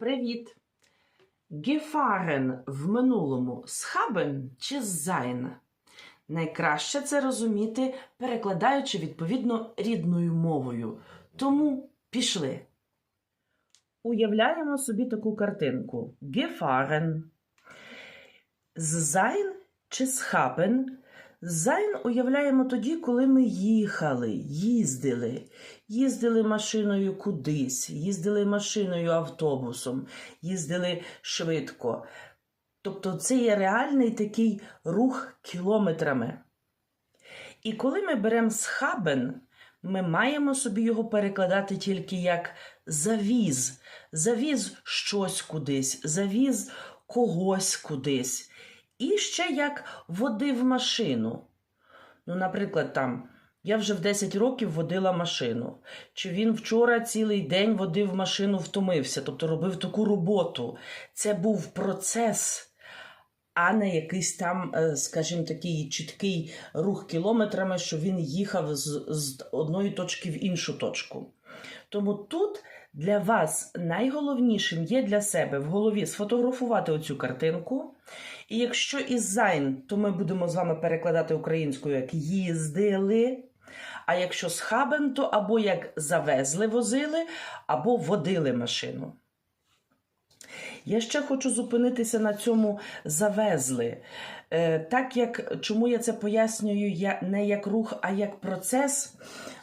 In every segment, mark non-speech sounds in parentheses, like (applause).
Привіт! Gefahren в минулому схабен чи sein? Найкраще це розуміти, перекладаючи відповідно рідною мовою. Тому пішли. Уявляємо собі таку картинку. Gefahren. З sein чи схабен Зайн уявляємо тоді, коли ми їхали, їздили. Їздили машиною кудись, їздили машиною автобусом, їздили швидко. Тобто це є реальний такий рух кілометрами. І коли ми беремо схабен, ми маємо собі його перекладати тільки як завіз, завіз щось кудись, завіз когось кудись. І ще як водив машину. Ну, наприклад, там, я вже в 10 років водила машину. Чи він вчора цілий день водив машину, втомився, тобто робив таку роботу. Це був процес, а не якийсь там, е, скажімо, такий чіткий рух кілометрами, що він їхав з, з одної точки в іншу точку. Тому тут для вас найголовнішим є для себе в голові сфотографувати оцю картинку. І якщо із то ми будемо з вами перекладати українською як їздили. А якщо з хабен, то або як завезли, возили, або водили машину. Я ще хочу зупинитися на цьому завезли. Е, так як чому я це пояснюю не як рух, а як процес.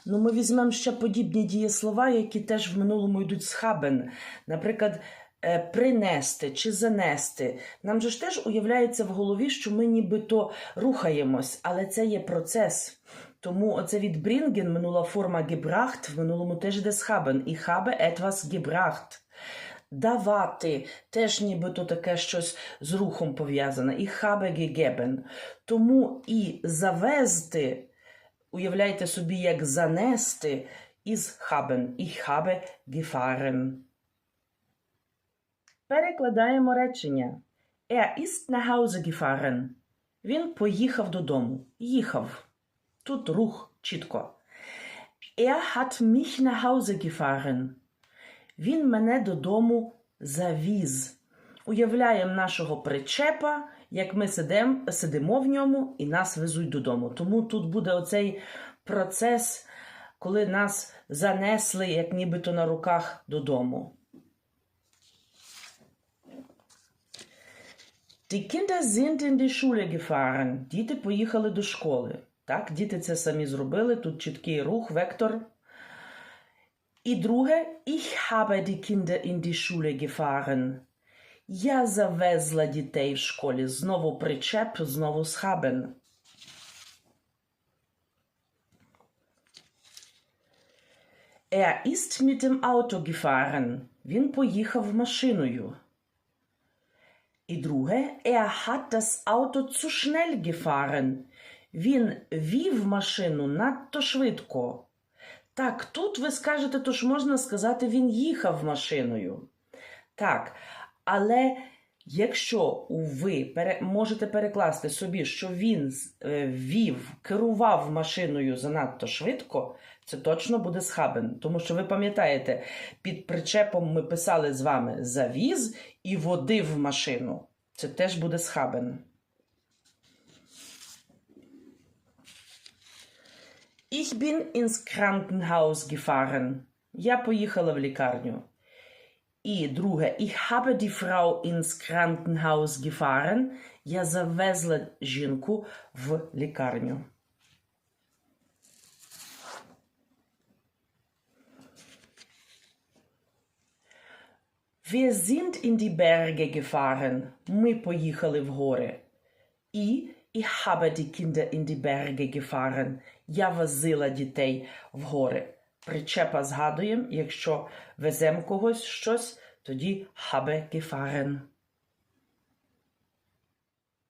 Ну, ми візьмемо ще подібні дієслова, які теж в минулому йдуть з хабен. Наприклад, е, принести чи занести. Нам же ж теж уявляється в голові, що ми нібито рухаємось, але це є процес. Тому оце від bringen, минула форма gebracht, в минулому теж йде з haben. І habe etwas gebracht. Давати теж нібито таке щось з рухом пов'язане. І habe gegeben. Тому і завезти, уявляйте собі, як занести із haben. Ich habe gefahren. Перекладаємо речення. Er ist nach Hause gefahren. Він поїхав додому. Їхав. Тут рух чітко. Er hat mich nach Hause gefahren. Він мене додому завіз. Уявляємо нашого причепа, як ми сидим, сидимо в ньому і нас везуть додому. Тому тут буде оцей процес, коли нас занесли, як нібито на руках додому. Die Kinder sind in die Schule gefahren. Діти поїхали до школи. Так, діти це самі зробили. Тут чіткий рух, вектор. І друге, ich habe die Kinder in die Schule gefahren. Я завезла дітей в школі. Знову причеп, знову haben. Er ist mit dem Auto gefahren. Він поїхав машиною. І друге, er hat das Auto zu schnell gefahren. Він вів машину надто швидко. Так, тут ви скажете, то ж можна сказати, він їхав машиною. Так, але якщо ви можете перекласти собі, що він е, вів, керував машиною занадто швидко, це точно буде схабен. Тому що ви пам'ятаєте, під причепом ми писали з вами завіз і водив машину. Це теж буде схабен. Ich bin ins Krankenhaus gefahren. Я поїхала в лікарню. І друге, ich habe die Frau ins Krankenhaus gefahren. Я завезла жінку в лікарню. Wir sind in die Berge gefahren. Ми поїхали в гори. І ich habe die Kinder in die Berge gefahren. Я возила дітей в гори. Причепа згадуємо, якщо веземо когось щось, тоді habe gefahren.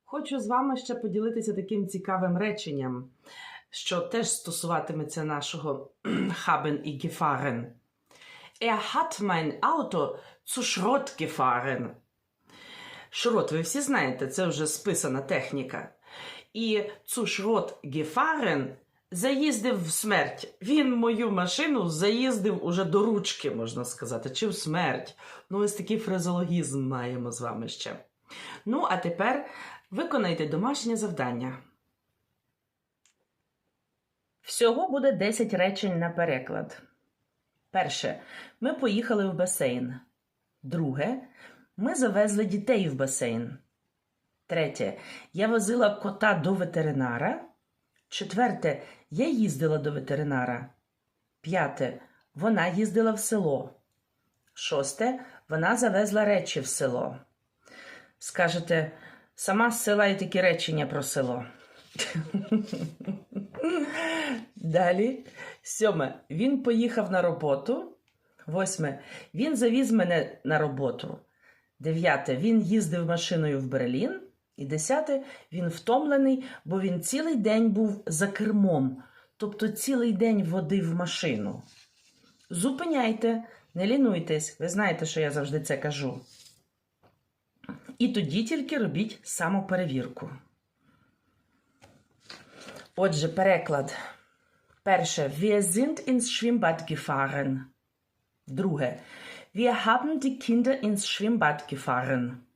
Хочу з вами ще поділитися таким цікавим реченням, що теж стосуватиметься нашого (clears throat) haben і gefahren. Er hat mein Auto zu Schrott gefahren. Шрот, ви всі знаєте, це вже списана техніка. І zu Schrott gefahren заїздив в смерть. Він мою машину заїздив уже до ручки, можна сказати, чи в смерть. Ну, ось такий фразологізм маємо з вами ще. Ну, а тепер виконайте домашнє завдання. Всього буде 10 речень на переклад. Перше. Ми поїхали в басейн. Друге. Ми завезли дітей в басейн. Третє. Я возила кота до ветеринара. Четверте. Я їздила до ветеринара. П'яте. Вона їздила в село. Шосте. Вона завезла речі в село. Скажете, сама з села і такі речення про село. Далі. Сьоме. Він поїхав на роботу. Восьме. Він завіз мене на роботу. Дев'яте. Він їздив машиною в Берлін. І десяте. Він втомлений, бо він цілий день був за кермом, тобто цілий день водив машину. Зупиняйте, не лінуйтесь, ви знаєте, що я завжди це кажу. І тоді тільки робіть самоперевірку. Отже, переклад. Перше. Wir sind ins Schwimmbad gefahren. Друге. Wir haben die Kinder ins Schwimmbad gefahren.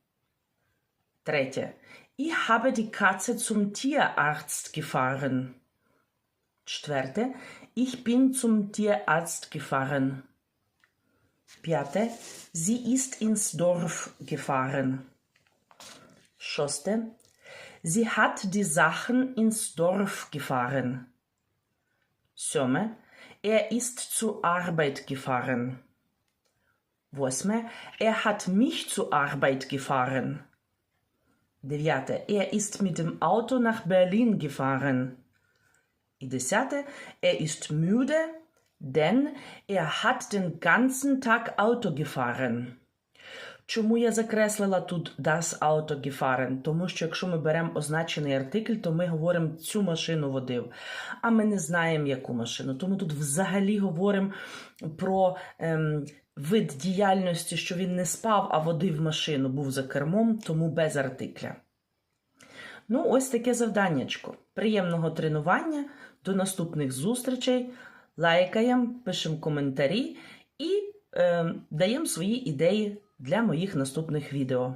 Dritte. Ich habe die Katze zum Tierarzt gefahren. Czwerte. Ich bin zum Tierarzt gefahren. Piate. Sie ist ins Dorf gefahren. Schoste. Sie hat die Sachen ins Dorf gefahren. Söme. Er ist zur Arbeit gefahren. Wosme. Er hat mich zur Arbeit gefahren. Дев'яте. Er ist mit dem Auto nach Berlin gefahren. І десяте. Er ist müde, denn er hat den ganzen Tag Auto gefahren. Чому я закреслила тут das Auto gefahren? Тому що якщо ми беремо означений артикль, то ми говоримо цю машину водив. А ми не знаємо, яку машину. Тому тут взагалі говоримо про ем, вид діяльності, що він не спав, а водив машину, був за кермом, тому без артикля. Ну, ось таке завданнячко. Приємного тренування. До наступних зустрічей. Лайкаємо, пишемо коментарі і е, даємо свої ідеї для моїх наступних відео.